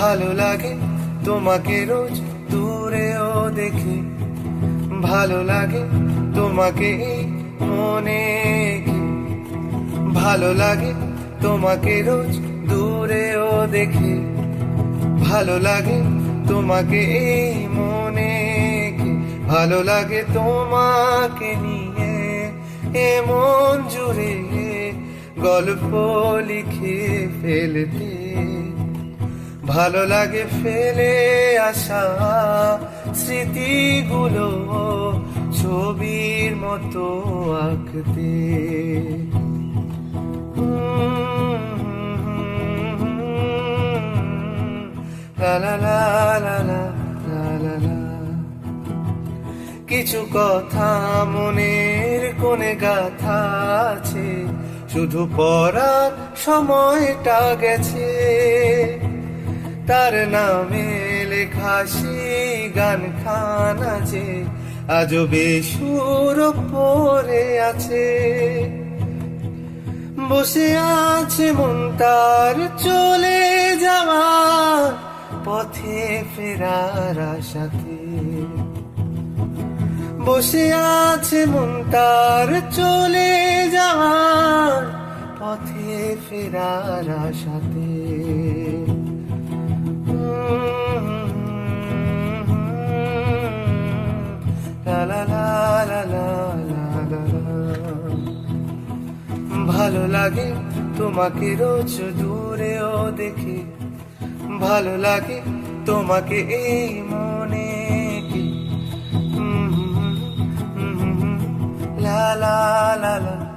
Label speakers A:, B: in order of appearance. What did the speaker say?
A: ভালো লাগে। তোমাকে রোজ দূরেও দেখে। ভালো লাগে তোমাকে মনে ভালো লাগে তোমাকে রোজ দূরেও দেখে। ভালো লাগে তোমাকে এই মনে ভালো লাগে তোমাকে নিয়ে এমন জুড়ে। গল্প লিখে ফেলতে। ভালো লাগে ফেলে আসা স্মৃতিগুলো ছবির মতো আঁকতে কিছু কথা মনের কোনে গাথা আছে শুধু পড়ার সময়টা গেছে তার নামে লেখা সেই গান খান আছে আজও বেসুর পরে আছে। বসে আছে মন তার চলে যাওয়ার পথে ফেরার আশাতে। বসে আছে মন তার চলে যাওয়ার পথে ফেরার আশাতে। ভালো লাগে তোমাকে রোজ দূরেও দেখি। ভালো লাগে তোমাকে এই মনে লা লা লা লা।